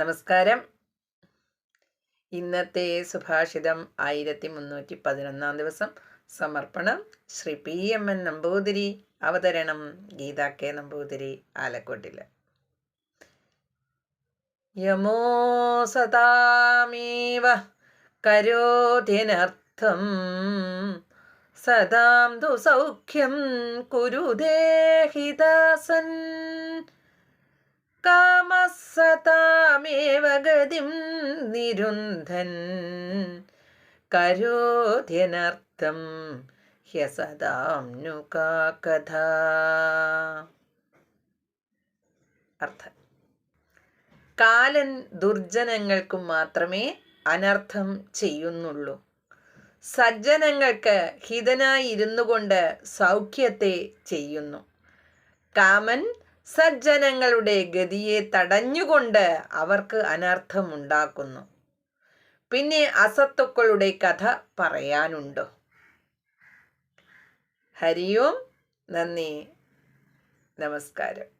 നമസ്കാരം. ഇന്നത്തെ സുഭാഷിതം ആയിരത്തി മുന്നൂറ്റി പതിനൊന്നാം ദിവസം. സമർപ്പണം Shri P M N Namboothiri അവതരണം ഗീത കെ നമ്പൂതിരി ആലക്കോട്ടിൽ യമോ സദാമേവ കരോധിനർത്ഥം സദാം ദു സൗഖ്യം കുരുദേഹിദാസൻ. കാമസതാമേവ ഗതിം നിരുന്ധൻ. കരോധ്യനർത്ഥം ഹ്യസദാംനു കഥ. അർത്ഥം. കാലൻ ദുർജനങ്ങൾക്കും മാത്രമേ അനർത്ഥം ചെയ്യുന്നുള്ളൂ. സജ്ജനങ്ങൾക്ക് ഹിതനായി ഇരുന്നു കൊണ്ട് സൗഖ്യത്തെ ചെയ്യുന്നു. കാമൻ സജ്ജനങ്ങളുടെ ഗതിയെ തടഞ്ഞുകൊണ്ട് അവർക്ക് അനർത്ഥമുണ്ടാക്കുന്നു. പിന്നെ അസത്തുക്കളുടെ കഥ പറയാനുണ്ടോ. ഹരിയോം നന്ദി. നമസ്കാരം.